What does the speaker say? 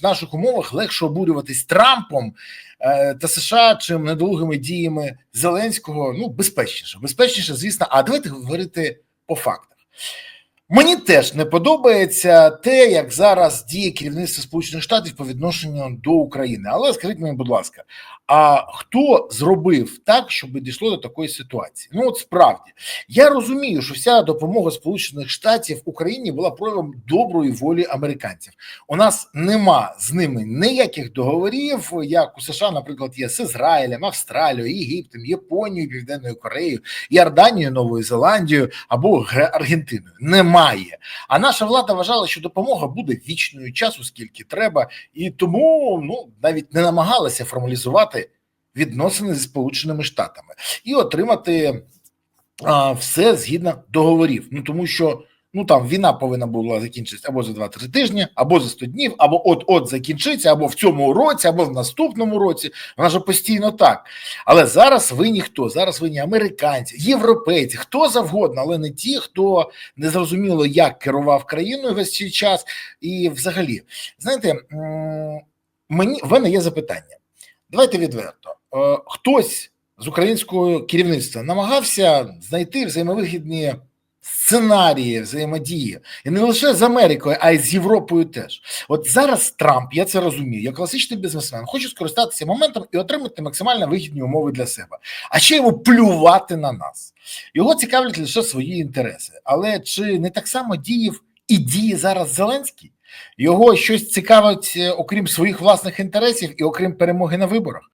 в наших умовах легше обурюватись Трампом е, та США, чим недолугими діями Зеленського. Ну, безпечніше, безпечніше, звісно. А давайте говорити по фактах. Мені теж не подобається те, як зараз діє керівництво Сполучених Штатів по відношенню до України. Але скажіть мені, будь ласка, а хто зробив так, щоб дійшло до такої ситуації? Ну, от справді, я розумію, що вся допомога Сполучених Штатів Україні була проявом доброї волі американців. У нас нема з ними ніяких договорів, як у США, наприклад, є з Ізраїлем, Австралією, Єгиптом, Японією, Південною Кореєю, Йорданією, Новою Зеландією або Аргентиною. Немає. А наша влада вважала, що допомога буде вічною часу, скільки треба, і тому ну навіть не намагалася формалізувати відносини зі Сполученими Штатами і отримати а, все згідно договорів. Ну тому що ну там війна повинна була закінчитися або за 2-3 тижні, або за 100 днів, або от-от закінчиться, або в цьому році, або в наступному році. Вона ж постійно так. Але зараз ви ніхто, зараз ви ні американці, європейці, хто завгодно, але не ті, хто не зрозуміло, як керував країною весь цей час. І взагалі, знаєте, мені в мене є запитання. Давайте відверто. Е, Хтось з українського керівництва намагався знайти взаємовигідні сценарії взаємодії, і не лише з Америкою, а й з Європою теж. От зараз Трамп, я це розумію, як класичний бізнесмен, хоче скористатися моментом і отримати максимально вигідні умови для себе. А ще йому плювати на нас. Його цікавлять лише свої інтереси. Але чи не так само діяв і діє зараз Зеленський? Його щось цікавить, е, окрім своїх власних інтересів і окрім перемоги на виборах.